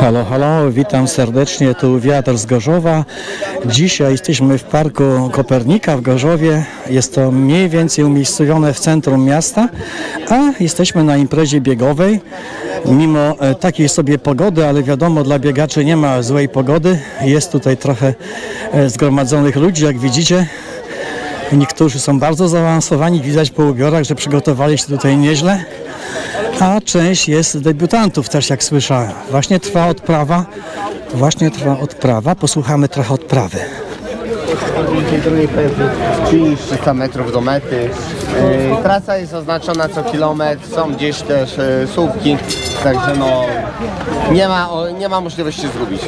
Halo, halo, witam serdecznie, tu wiatr z Gorzowa. Dzisiaj jesteśmy w Parku Kopernika w Gorzowie. Jest to mniej więcej umiejscowione w centrum miasta, a jesteśmy na imprezie biegowej. Mimo e, takiej sobie pogody, ale wiadomo, dla biegaczy nie ma złej pogody. Jest tutaj trochę e, zgromadzonych ludzi, jak widzicie. Niektórzy są bardzo zaawansowani, widać po ubiorach, że przygotowali się tutaj nieźle a część jest debiutantów też, jak słyszałem. Właśnie trwa odprawa, właśnie trwa odprawa. Posłuchamy trochę odprawy. Tej drugiej pętli 300 metrów do mety. Trasa jest oznaczona co kilometr, są gdzieś też e, słupki, także no nie ma, nie ma możliwości zgubić.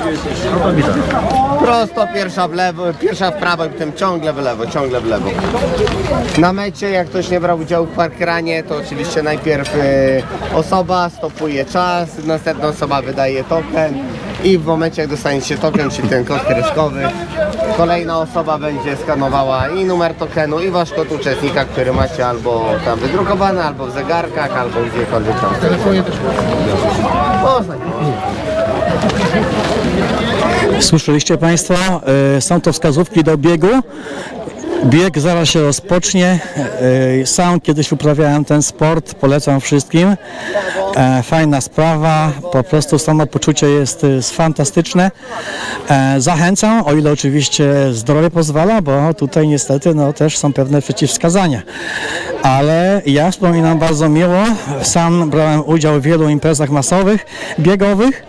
Prosto, pierwsza w lewo, pierwsza w prawo i potem ciągle w lewo, ciągle w lewo. Na mecie, jak ktoś nie brał udziału w parkranie, to oczywiście najpierw e, osoba stopuje czas, następna osoba wydaje token i w momencie jak dostaniecie token, czyli ten kod kreskowy, kolejna osoba będzie skanowała i numer tokenu i wasz kod uczestnika, który macie albo tam wydrukowany, albo w zegarkach, albo gdziekolwiek tam. W telefonie też można. Słyszeliście Państwo, e, są to wskazówki do biegu. Bieg zaraz się rozpocznie. E, Sam kiedyś uprawiałem ten sport, polecam wszystkim. E, Fajna sprawa, po prostu samopoczucie jest, jest fantastyczne. E, Zachęcam, o ile oczywiście zdrowie pozwala, bo tutaj niestety no, też są pewne przeciwwskazania. Ale ja wspominam bardzo miło, sam brałem udział w wielu imprezach masowych, biegowych.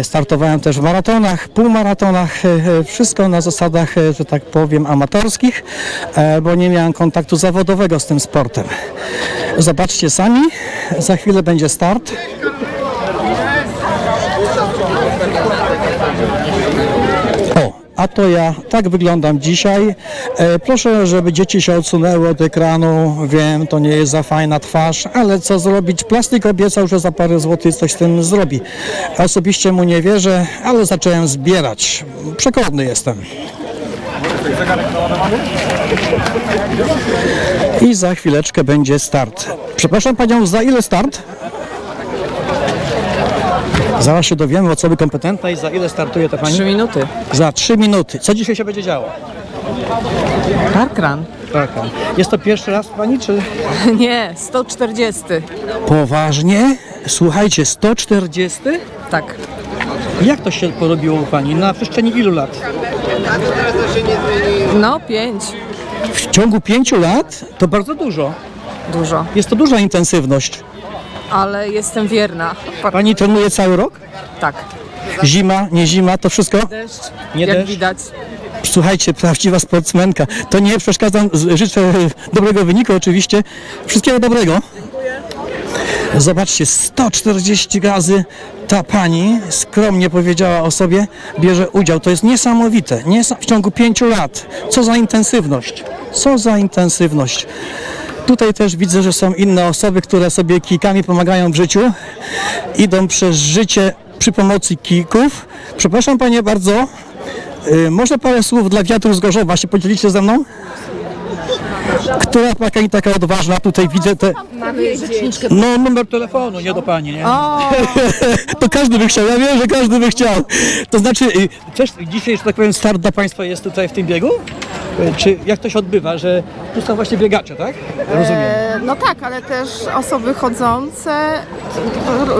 E, Startowałem też w maratonach, półmaratonach, e, e, wszystko na zasadach, że tak powiem, amatorskich, bo nie miałem kontaktu zawodowego z tym sportem. Zobaczcie sami, za chwilę będzie start. O, a to ja, tak wyglądam dzisiaj. E, proszę, żeby dzieci się odsunęły od ekranu. Wiem, to nie jest za fajna twarz, ale co zrobić? Plastik obiecał, że za parę złotych coś z tym zrobi. Osobiście mu nie wierzę, ale zacząłem zbierać. Przekonany jestem. I za chwileczkę będzie start. Przepraszam panią, za ile start? Zaraz się dowiemy osoby kompetentnej, za ile startuje ta pani? Trzy minuty. Za 3 minuty. Co dzisiaj się będzie działo? Parkrun? Tak. Jest to pierwszy raz pani, czy? Nie, 140. Poważnie? Słuchajcie, 140? Tak. Jak to się porobiło u pani? Na przestrzeni ilu lat? No, pięć. W ciągu 5 lat? To bardzo dużo. Dużo. Jest to duża intensywność. Ale jestem wierna. Pani trenuje cały rok? tak. Zima, nie zima, to wszystko? Deszcz, Nie jak deszcz? widać. Słuchajcie, prawdziwa sportsmenka. To nie przeszkadzam, życzę dobrego wyniku oczywiście. Wszystkiego dobrego. Zobaczcie, 140 razy ta pani skromnie powiedziała o sobie, bierze udział. To jest niesamowite. Niesa- w ciągu pięciu lat. Co za intensywność. Co za intensywność. Tutaj też widzę, że są inne osoby, które sobie kijkami pomagają w życiu. Idą przez życie przy pomocy kijków. Przepraszam panie bardzo. Y, Może parę słów dla wiatru z Gorzowa się podzielicie ze mną? Która pani taka odważna? Tutaj widzę te... No numer telefonu, nie do pani, nie? to każdy by chciał, ja wiem, że każdy by chciał. To znaczy, y, też dzisiaj, że tak powiem, start dla państwa jest tutaj w tym biegu? Y, Czy jak to się odbywa, że tu są właśnie biegacze, tak? Rozumiem. E, No tak, ale też osoby chodzące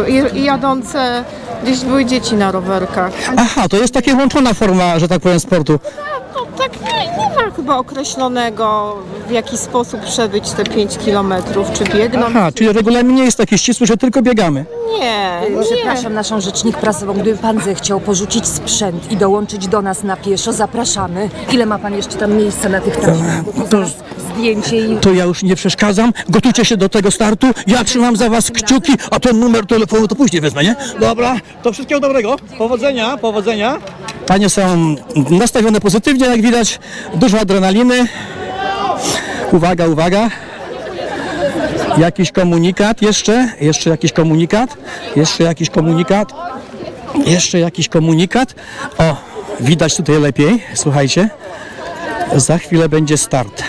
i- i jadące, gdzieś były dzieci na rowerkach. Aha, to jest taka łączona forma, że tak powiem, sportu. No tak nie, nie ma chyba określonego w jaki sposób przebyć te 5 kilometrów, czy biegnąć. Aha, czyli regulamin nie jest taki ścisły, że tylko biegamy. Nie, nie. Przepraszam naszą rzecznik prasową, gdyby pan zechciał porzucić sprzęt i dołączyć do nas na pieszo, zapraszamy. Ile ma pan jeszcze tam miejsca na tych taśmach? Bo tu To- zaraz zdjęcie i To ja już nie przeszkadzam, gotujcie się do tego startu, ja trzymam za was kciuki, a ten numer telefonu to później wezmę, nie? Dobra, to wszystkiego dobrego, powodzenia, powodzenia. Panie są nastawione pozytywnie, jak widać, dużo adrenaliny. Uwaga, uwaga. Jakiś komunikat jeszcze, jeszcze jakiś komunikat, jeszcze jakiś komunikat, jeszcze jakiś komunikat. O, widać tutaj lepiej, słuchajcie. Za chwilę będzie start.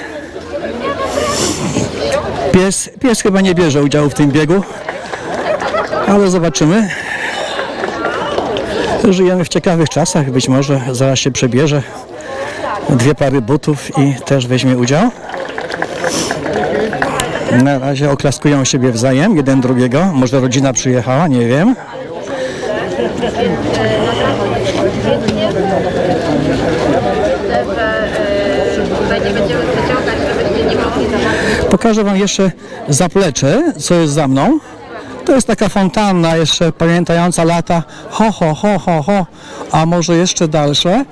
Pies, pies chyba nie bierze udziału w tym biegu. Ale zobaczymy. Żyjemy w ciekawych czasach, być może zaraz się przebierze dwie pary butów i też weźmie udział. Na razie oklaskują siebie wzajem, jeden drugiego. Może rodzina przyjechała, nie wiem. Pokażę Wam jeszcze zaplecze, co jest za mną. To jest taka fontanna jeszcze pamiętająca lata. Ho, ho, ho, ho, ho. A może jeszcze dalsze.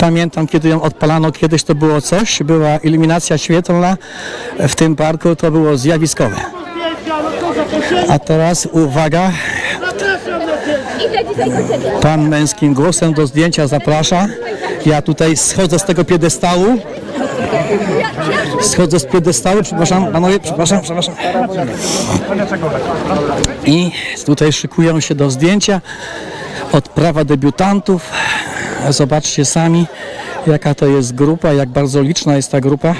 Pamiętam, kiedy ją odpalano, kiedyś to było coś, była iluminacja świetlna w tym parku, to było zjawiskowe. A teraz uwaga, pan męskim głosem do zdjęcia zaprasza. Ja tutaj schodzę z tego piedestału. Schodzę z piedestału, przepraszam, panowie, przepraszam, przepraszam. I tutaj szykują się do zdjęcia. Odprawa debiutantów. Zobaczcie sami, jaka to jest grupa, jak bardzo liczna jest ta grupa.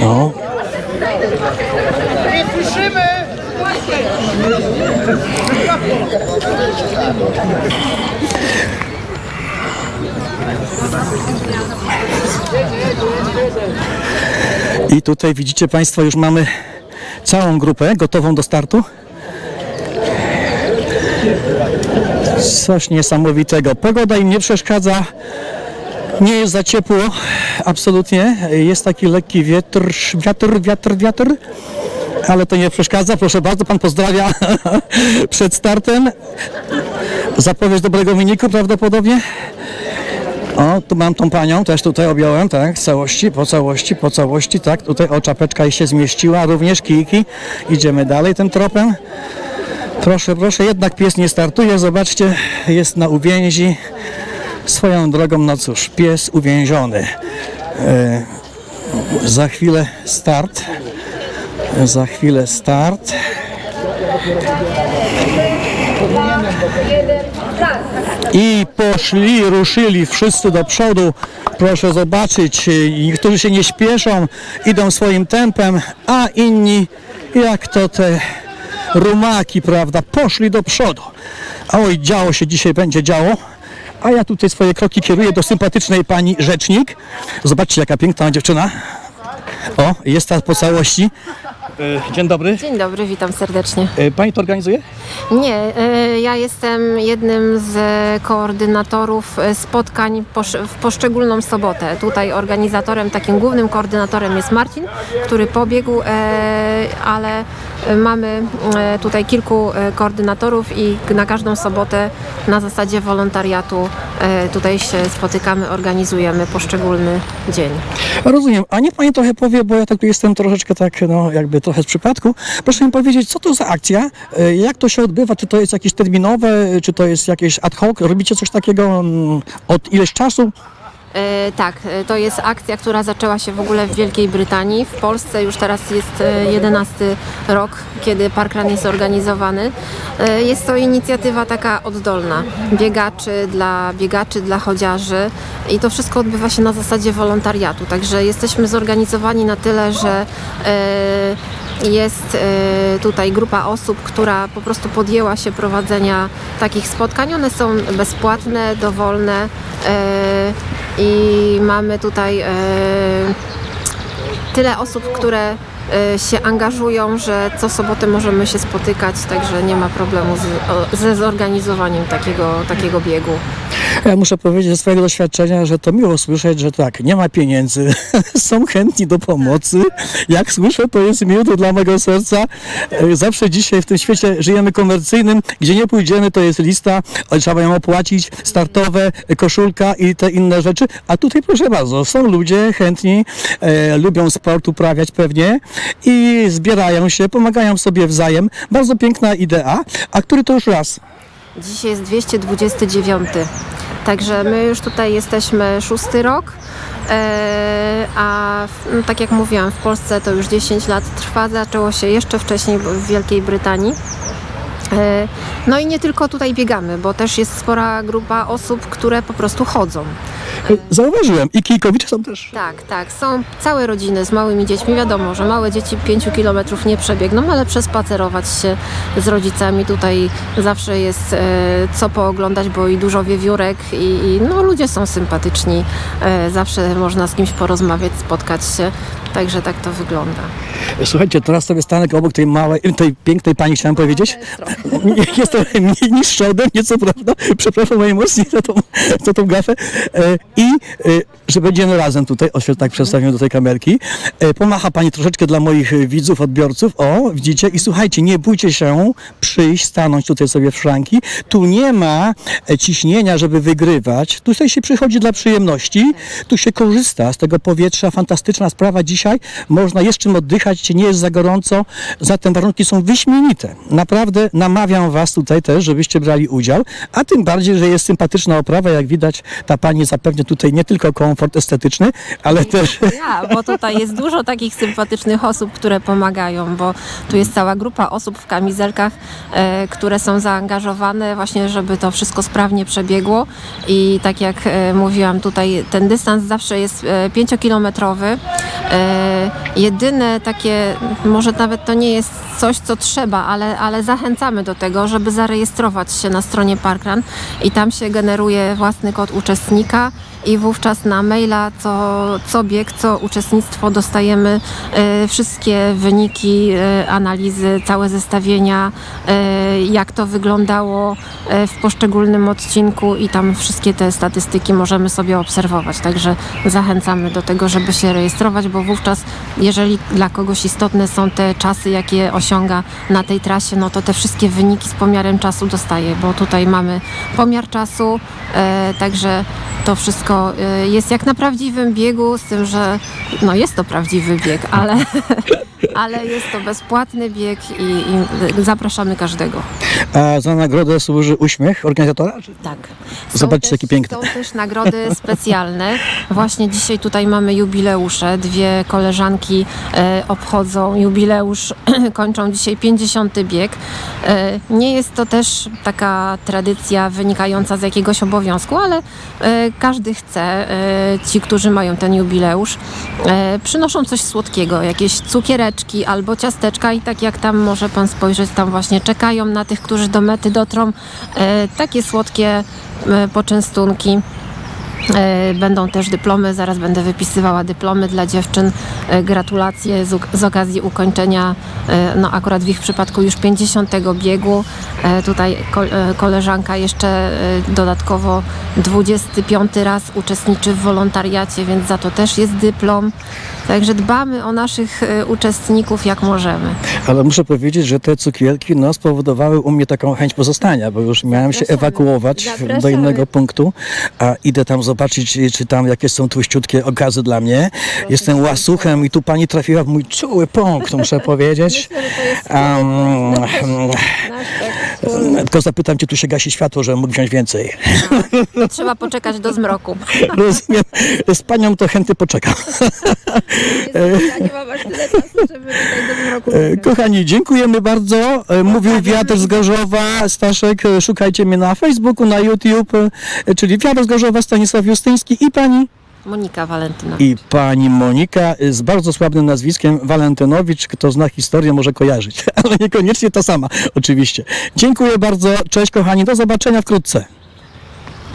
No. I tutaj widzicie Państwo, już mamy całą grupę gotową do startu. Coś niesamowitego. Pogoda im nie przeszkadza. Nie jest za ciepło, absolutnie. Jest taki lekki wiatr, wiatr, wiatr, wiatr. Ale to nie przeszkadza. Proszę bardzo, pan pozdrawia przed startem. Zapowiedź dobrego wyniku prawdopodobnie. O, tu mam tą panią, też tutaj objąłem, tak, w całości, po całości, po całości, tak, tutaj o czapeczka się zmieściła, również kijki. Idziemy dalej tym tropem. Proszę, proszę, jednak pies nie startuje, zobaczcie, jest na uwięzi. Swoją drogą, no cóż, pies uwięziony. E, za chwilę start. Za chwilę start. I poszli, ruszyli wszyscy do przodu. Proszę zobaczyć, y, niektórzy się nie śpieszą, idą swoim tempem, a inni, jak to te rumaki, prawda, poszli do przodu. A oj, działo się dzisiaj, będzie działo. A ja tutaj swoje kroki kieruję do sympatycznej pani rzecznik. Zobaczcie, jaka piękna dziewczyna. O, jest ta po całości. E, Dzień dobry. Dzień dobry, witam serdecznie. E, Pani to organizuje? Nie, e, ja jestem jednym z koordynatorów spotkań w poszczególną sobotę. Tutaj organizatorem, takim głównym koordynatorem jest Marcin, który pobiegł, ale mamy e, tutaj kilku e, koordynatorów i na każdą sobotę na zasadzie wolontariatu e, tutaj się spotykamy, organizujemy poszczególny dzień. Rozumiem. A niech Pani trochę powie, bo ja tak jestem troszeczkę tak, no jakby trochę z przypadku. Proszę mi powiedzieć, co to za akcja? Jak to się odbywa? Czy to jest jakieś terminowe, czy to jest jakieś ad hoc? Robicie coś takiego mm, od ileś czasu? E, tak, e, to jest akcja, która zaczęła się w ogóle w Wielkiej Brytanii. W Polsce już teraz jest e, 11 rok, kiedy parkrun jest organizowany. Jest to inicjatywa taka oddolna, biegaczy dla biegaczy, dla chodziarzy i to wszystko odbywa się na zasadzie wolontariatu. Także jesteśmy zorganizowani na tyle, że jest tutaj grupa osób, która po prostu podjęła się prowadzenia takich spotkań. One są bezpłatne, dowolne i mamy tutaj e, tyle osób, które e, się angażują, że co sobotę możemy się spotykać, także nie ma problemu ze zorganizowaniem takiego, takiego biegu. Ja muszę powiedzieć ze swojego doświadczenia, że to miło słyszeć, że tak, nie ma pieniędzy, są chętni do pomocy. Jak słyszę, to jest miód dla mego serca. E, Zawsze dzisiaj w tym świecie żyjemy komercyjnym, gdzie nie pójdziemy, to jest lista, o, trzeba ją opłacić, startowe, e, koszulka i te inne rzeczy. A tutaj proszę bardzo, są ludzie chętni, e, lubią sport uprawiać pewnie i zbierają się, pomagają sobie wzajem. Bardzo piękna idea. A który to już raz? Dzisiaj jest 229. Także my już tutaj jesteśmy szósty rok. e, A no, tak jak mówiłam, w Polsce to już 10 lat trwa. Zaczęło się jeszcze wcześniej w Wielkiej Brytanii. E, No i nie tylko tutaj biegamy, bo też jest spora grupa osób, które po prostu chodzą. Zauważyłem. I kijkowicze są też. Tak, tak. Są całe rodziny z małymi dziećmi. Wiadomo, że małe dzieci 5 kilometrów nie przebiegną, ale przespacerować się z rodzicami tutaj zawsze jest e, co pooglądać, bo i dużo wiewiórek i, i no, ludzie są sympatyczni. E, zawsze można z kimś porozmawiać, spotkać się. Także tak to wygląda. Słuchajcie, teraz sobie stanę obok tej małej, tej pięknej pani, chciałem powiedzieć. Jest trochę mniej niższa ode mnie, co prawda. Przepraszam najmocniej za tą, za tą gafę. E, I e, że będziemy razem tutaj, o się tak do tej kamerki. E, Pomacha pani troszeczkę dla moich widzów, odbiorców. O, widzicie? I słuchajcie, nie bójcie się przyjść, stanąć tutaj sobie w szranki. Tu nie ma ciśnienia, żeby wygrywać. Tutaj się przychodzi dla przyjemności. Tu się korzysta z tego powietrza. Fantastyczna sprawa dzisiaj. Można jest czym oddychać, nie jest za gorąco. Zatem warunki są wyśmienite. Naprawdę namawiam Was tutaj też, żebyście brali udział. A tym bardziej, że jest sympatyczna oprawa. Jak widać, ta pani zapewnia tutaj nie tylko komfort estetyczny, ale też Ja, bo tutaj jest dużo takich sympatycznych osób, które pomagają, bo tu jest cała grupa osób w kamizelkach, e, które są zaangażowane właśnie, żeby to wszystko sprawnie przebiegło i tak jak e, mówiłam tutaj, ten dystans zawsze jest e, pięciokilometrowy. E, jedyne takie, może nawet to nie jest coś, co trzeba, ale, ale zachęcamy do tego, żeby zarejestrować się na stronie Parkrun i tam się generuje własny kod uczestnika i wówczas na maila co, co bieg, co uczestnictwo dostajemy e, wszystkie wyniki, e, analizy, całe zestawienia, e, jak to wyglądało w poszczególnym odcinku i tam wszystkie te statystyki możemy sobie obserwować. Także zachęcamy do tego, żeby się rejestrować, bo wówczas, jeżeli dla kogoś istotne są te czasy, jakie osiąga na tej trasie, no to te wszystkie wyniki z pomiarem czasu dostaje, bo tutaj mamy pomiar czasu, także to wszystko e, jest jak na prawdziwym biegu, z tym, że no jest to prawdziwy bieg, ale, ale jest to bezpłatny bieg i, i zapraszamy każdego. a za nagrodę służy uśmiech organizatora. Tak. Zobaczcie, też, jaki piękny. Są też nagrody specjalne. Właśnie dzisiaj tutaj mamy jubileusze. Dwie koleżanki e, obchodzą jubileusz, kończą dzisiaj 50. bieg. E, nie jest to też taka tradycja wynikająca z jakiegoś obowiązku, ale e, każdy chce, e, ci, którzy mają ten jubileusz, e, przynoszą coś słodkiego, jakieś cukiereczki albo ciasteczka i tak jak tam może pan spojrzeć, tam właśnie czekają na tych, którzy do mety dotrą. E, takie słodkie poczęstunki. E, Będą też dyplomy, zaraz będę wypisywała dyplomy dla dziewczyn. E, Gratulacje z, z okazji ukończenia, e, no akurat w ich przypadku już 50 biegu. Tutaj ko- koleżanka jeszcze dodatkowo 25 raz uczestniczy w wolontariacie, więc za to też jest dyplom. Także dbamy o naszych e, uczestników jak możemy. Ale muszę powiedzieć, że te cukierki no, spowodowały u mnie taką chęć pozostania, bo już miałem się Zapraszamy. ewakuować do Zapraszamy. innego punktu, a idę tam zobaczyć, czy tam jakie są tłuściutkie okazy dla mnie. Jestem łasuchem i tu pani trafiła w mój czuły punkt, muszę powiedzieć. Um, tylko zapytam cię, tu się gasi światło, żebym mógł wziąć więcej. Trzeba poczekać do zmroku. Rozumiem. Z panią to chętnie poczekam. Ja nie mam aż tyle czasu, żeby tutaj do zmroku E, Kochani, dziękujemy bardzo. E, Mówił Wiatr z Gorzowa, Staszek, e, szukajcie mnie na Facebooku, na YouTube, czyli Wiatr z Gorzowa, Stanisław Justyński i pani Monika Walentyna. i pani Monika z bardzo sławnym nazwiskiem Walentynowicz. Kto zna historię, może kojarzyć, ale niekoniecznie ta sama, oczywiście. Dziękuję bardzo. Cześć kochani, do zobaczenia wkrótce.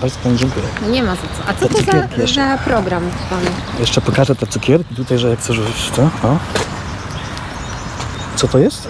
Bardzo pani dziękuję. No nie ma za co. A co to za, za program pan? Jeszcze pokażę te cukierki tutaj, że jak chcesz to. O. Co to jest?